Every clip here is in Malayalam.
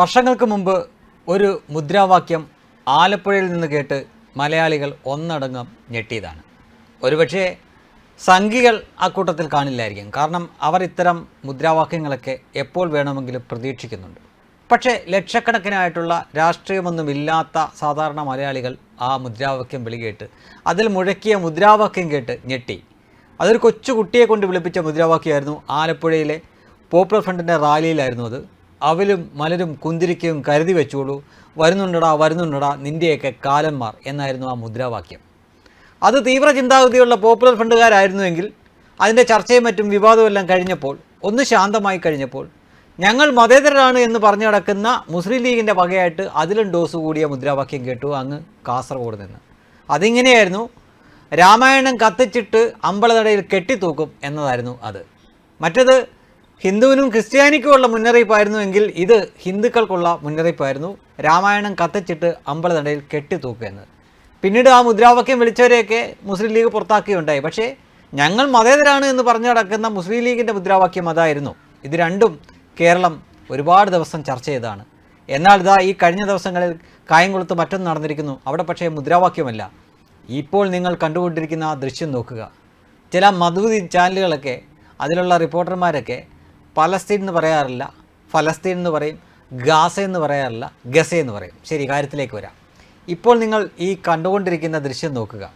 വർഷങ്ങൾക്ക് മുമ്പ് ഒരു മുദ്രാവാക്യം ആലപ്പുഴയിൽ നിന്ന് കേട്ട് മലയാളികൾ ഒന്നടങ്കം ഞെട്ടിയതാണ്. ഒരുപക്ഷേ സംഘികൾ ആ കൂട്ടത്തിൽ കാണില്ലായിരിക്കും. കാരണം അവർ ഇത്തരം മുദ്രാവാക്യങ്ങളൊക്കെ എപ്പോൾ വേണമെങ്കിലും പ്രതീക്ഷിക്കുന്നുണ്ട്. പക്ഷേ ലക്ഷക്കണക്കിനായിട്ടുള്ള രാഷ്ട്രീയമൊന്നുമില്ലാത്ത സാധാരണ മലയാളികൾ ആ മുദ്രാവാക്യം വിളികേട്ട് അതിൽ മുഴക്കിയ മുദ്രാവാക്യം കേട്ട് ഞെട്ടി. അതൊരു കൊച്ചു കുട്ടിയെ കൊണ്ട് വിളിപ്പിച്ച മുദ്രാവാക്യമായിരുന്നു ആലപ്പുഴയിലെ പോപ്പുലർ ഫ്രണ്ടിന്റെ റാലിയിലായിരുന്നു അത്. അവലും മലരും കുന്തിരിക്കയും കരുതി വെച്ചോളൂ. വരുന്നുണ്ടടാ വരുന്നുണ്ടടാ നിന്റെയൊക്കെ കാലന്മാർ എന്നായിരുന്നു ആ മുദ്രാവാക്യം. അത് തീവ്ര ചിന്താഗതിയുള്ള പോപ്പുലർ ഫ്രണ്ടുകാരായിരുന്നുവെങ്കിൽ അതിന്റെ ചർച്ചയും മറ്റും വിവാദവും എല്ലാം കഴിഞ്ഞപ്പോൾ ഒന്ന് ശാന്തമായി കഴിഞ്ഞപ്പോൾ ഞങ്ങൾ മതേതരരാണ് എന്ന് പറഞ്ഞു നടക്കുന്ന മുസ്ലിം ലീഗിന്റെ വകയായിട്ട് അതിലും ഡോസ് കൂടിയ മുദ്രാവാക്യം കേട്ടു അങ്ങ് കാസർഗോഡ് നിന്ന്. അതിങ്ങനെയായിരുന്നു രാമായണം കത്തിച്ചിട്ട് അമ്പലനടയിൽ കെട്ടിത്തൂക്കും എന്നതായിരുന്നു അത്. മറ്റത് ഹിന്ദുവിനും ക്രിസ്ത്യാനിക്കുമുള്ള മുന്നറിയിപ്പായിരുന്നുവെങ്കിൽ ഇത് ഹിന്ദുക്കൾക്കുള്ള മുന്നറിയിപ്പായിരുന്നു. രാമായണം കത്തിച്ചിട്ട് അമ്പലനടയിൽ കെട്ടിത്തൂക്കുക എന്നത് പിന്നീട് ആ മുദ്രാവാക്യം വിളിച്ചവരെയൊക്കെ മുസ്ലിം ലീഗ് പുറത്താക്കുകയുണ്ടായി. പക്ഷേ ഞങ്ങൾ മതേതരാണ് എന്ന് പറഞ്ഞു നടക്കുന്ന മുസ്ലിം ലീഗിന്റെ മുദ്രാവാക്യം അതായിരുന്നു. ഇത് രണ്ടും കേരളം ഒരുപാട് ദിവസം ചർച്ച ചെയ്തതാണ്. എന്നാൽ ഇതാ ഈ കഴിഞ്ഞ ദിവസങ്ങളിൽ കായംകുളത്ത് മറ്റൊന്ന് നടന്നിരിക്കുന്നു. അവിടെ പക്ഷേ മുദ്രാവാക്യമല്ല. ഇപ്പോൾ നിങ്ങൾ കണ്ടുകൊണ്ടിരിക്കുന്ന ആ ദൃശ്യം നോക്കുക. ചില മധുതി ചാനലുകളൊക്കെ അതിലുള്ള റിപ്പോർട്ടർമാരൊക്കെ പലസ്തീൻ എന്ന് പറയാറില്ല. ഫലസ്തീൻ എന്ന് പറയും ഗാസ എന്ന് പറയാറില്ല ഗസ എന്ന് പറയും. ശരി കാര്യത്തിലേക്ക് വരാം. ഇപ്പോൾ നിങ്ങൾ ഈ കണ്ടുകൊണ്ടിരിക്കുന്ന ദൃശ്യം നോക്കുക.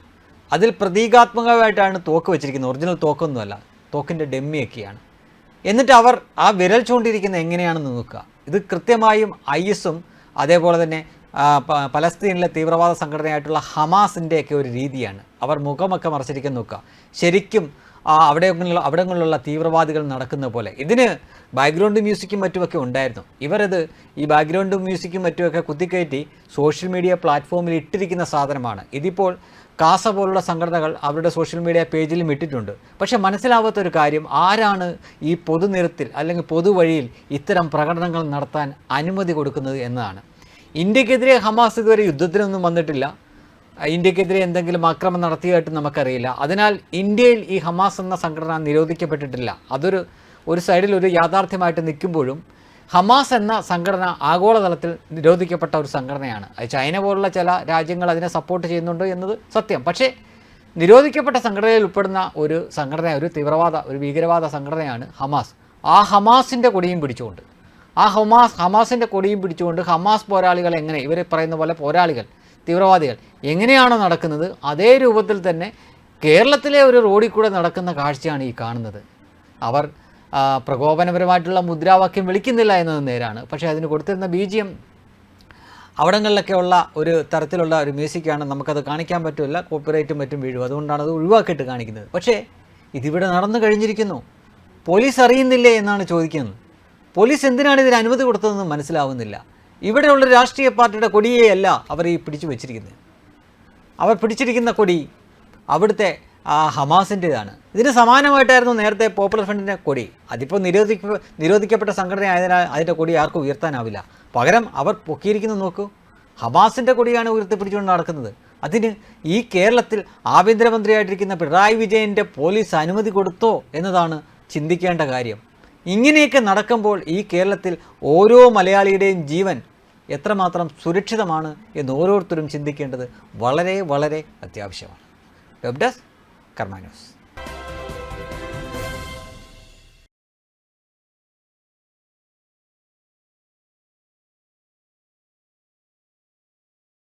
അതിൽ പ്രതീകാത്മകമായിട്ടാണ് തോക്ക് വെച്ചിരിക്കുന്നത്. ഒറിജിനൽ തോക്കൊന്നുമല്ല. തോക്കിന്റെ ഡെമ്മിയൊക്കെയാണ്. എന്നിട്ട് അവർ ആ വിരൽ ചൂണ്ടിരിക്കുന്നത് എങ്ങനെയാണെന്ന് നോക്കുക. ഇത് കൃത്യമായും ഐ എസും അതേപോലെ തന്നെ പലസ്തീനിലെ തീവ്രവാദ സംഘടനയായിട്ടുള്ള ഹമാസിന്റെയൊക്കെ ഒരു രീതിയാണ്. അവർ മുഖമൊക്കെ മറച്ചിരിക്കുന്ന നോക്കുക. ശരിക്കും ആ അവിടെ അവിടങ്ങളിലുള്ള തീവ്രവാദികൾ നടക്കുന്ന പോലെ. ഇതിന് ബാക്ക്ഗ്രൗണ്ട് മ്യൂസിക്കും മറ്റുമൊക്കെ ഉണ്ടായിരുന്നു. ഇവരത് ഈ ബാക്ക്ഗ്രൗണ്ട് മ്യൂസിക്കും മറ്റുമൊക്കെ കുത്തിക്കയറ്റി സോഷ്യൽ മീഡിയ പ്ലാറ്റ്ഫോമിൽ ഇട്ടിരിക്കുന്ന സാധനമാണ്. ഇതിപ്പോൾ കാസ പോലുള്ള സംഘടനകൾ അവരുടെ സോഷ്യൽ മീഡിയ പേജിലും ഇട്ടിട്ടുണ്ട്. പക്ഷേ മനസ്സിലാവാത്ത ഒരു കാര്യം ആരാണ് ഈ പൊതുനിരത്തിൽ അല്ലെങ്കിൽ പൊതുവഴിയിൽ ഇത്തരം പ്രകടനങ്ങൾ നടത്താൻ അനുമതി കൊടുക്കുന്നത് എന്നതാണ്. ഇന്ത്യക്കെതിരെ ഹമാസ് ഇതുവരെ യുദ്ധത്തിനൊന്നും വന്നിട്ടില്ല. ഇന്ത്യക്കെതിരെ എന്തെങ്കിലും ആക്രമണം നടത്തിയതായിട്ട് നമുക്കറിയില്ല. അതിനാൽ ഇന്ത്യയിൽ ഈ ഹമാസ് എന്ന സംഘടന നിരോധിക്കപ്പെട്ടിട്ടില്ല. അതൊരു ഒരു സൈഡിൽ ഒരു യാഥാർത്ഥ്യമായിട്ട് നിൽക്കുമ്പോഴും ഹമാസ് എന്ന സംഘടന ആഗോളതലത്തിൽ നിരോധിക്കപ്പെട്ട ഒരു സംഘടനയാണ്. അത് ചൈന പോലുള്ള ചില രാജ്യങ്ങൾ അതിനെ സപ്പോർട്ട് ചെയ്യുന്നുണ്ട് എന്നത് സത്യം. പക്ഷേ നിരോധിക്കപ്പെട്ട സംഘടനയിൽ ഉൾപ്പെടുന്ന ഒരു സംഘടന ഒരു തീവ്രവാദ ഒരു ഭീകരവാദ സംഘടനയാണ് ഹമാസ്. ആ ഹമാസിന്റെ കൊടിയും പിടിച്ചുകൊണ്ട് ആ ഹമാസ് ഹമാസിന്റെ കൊടിയും പിടിച്ചുകൊണ്ട് ഹമാസ് പോരാളികൾ എങ്ങനെ ഇവർ പറയുന്ന പോലെ പോരാളികൾ തീവ്രവാദികൾ എങ്ങനെയാണോ നടക്കുന്നത് അതേ രൂപത്തിൽ തന്നെ കേരളത്തിലെ ഒരു റോഡിൽ കൂടെ നടക്കുന്ന കാഴ്ചയാണ് ഈ കാണുന്നത്. അവർ പ്രകോപനപരമായിട്ടുള്ള മുദ്രാവാക്യം വിളിക്കുന്നില്ല എന്നത് നേരാണ്. പക്ഷേ അതിന് കൊടുത്തിരുന്ന ബി ജി എം അവിടങ്ങളിലൊക്കെ ഉള്ള ഒരു തരത്തിലുള്ള ഒരു മ്യൂസിക്കാണ് നമുക്കത് കാണിക്കാൻ പറ്റില്ല കോപ്പിറൈറ്റും മറ്റും വീഴും. അതുകൊണ്ടാണ് അത് ഒഴിവാക്കിയിട്ട് കാണിക്കുന്നത്. പക്ഷേ ഇതിവിടെ നടന്നു കഴിഞ്ഞിരിക്കുന്നു. പോലീസ് അറിയുന്നില്ലേ എന്നാണ് ചോദിക്കുന്നത്. പോലീസ് എന്തിനാണ് ഇതിന് അനുമതി കൊടുത്തതെന്ന് മനസ്സിലാവുന്നില്ല. ഇവിടെയുള്ള രാഷ്ട്രീയ പാർട്ടിയുടെ കൊടിയെയല്ല അവർ ഈ പിടിച്ചു വെച്ചിരിക്കുന്നത്. അവർ പിടിച്ചിരിക്കുന്ന കൊടി അവിടുത്തെ ഹമാസിന്റെതാണ് ഇതിന് സമാനമായിട്ടായിരുന്നു നേരത്തെ പോപ്പുലർ ഫ്രണ്ടിന്റെ കൊടി. അതിപ്പോൾ നിരോധിക്ക നിരോധിക്കപ്പെട്ട സംഘടന ആയതിനാൽ അതിന്റെ കൊടി ആർക്കും ഉയർത്താനാവില്ല. പകരം അവർ പൊക്കിയിരിക്കുന്നത് നോക്കൂ. ഹമാസിന്റെ കൊടിയാണ് ഉയർത്തിപ്പിടിച്ചുകൊണ്ട് നടക്കുന്നത്. അതിന് ഈ കേരളത്തിൽ ആഭ്യന്തരമന്ത്രിയായിട്ടിരിക്കുന്ന പിണറായി വിജയന്റെ പോലീസ് അനുമതി കൊടുത്തോ എന്നതാണ് ചിന്തിക്കേണ്ട കാര്യം. ഇങ്ങനെയൊക്കെ നടക്കുമ്പോൾ ഈ കേരളത്തിൽ ഓരോ മലയാളിയുടെയും ജീവൻ എത്രമാത്രം സുരക്ഷിതമാണ് എന്ന് ഓരോരുത്തരും ചിന്തിക്കേണ്ടത് വളരെ വളരെ അത്യാവശ്യമാണ്. വെബ് ഡെസ്ക് കർമ്മ ന്യൂസ്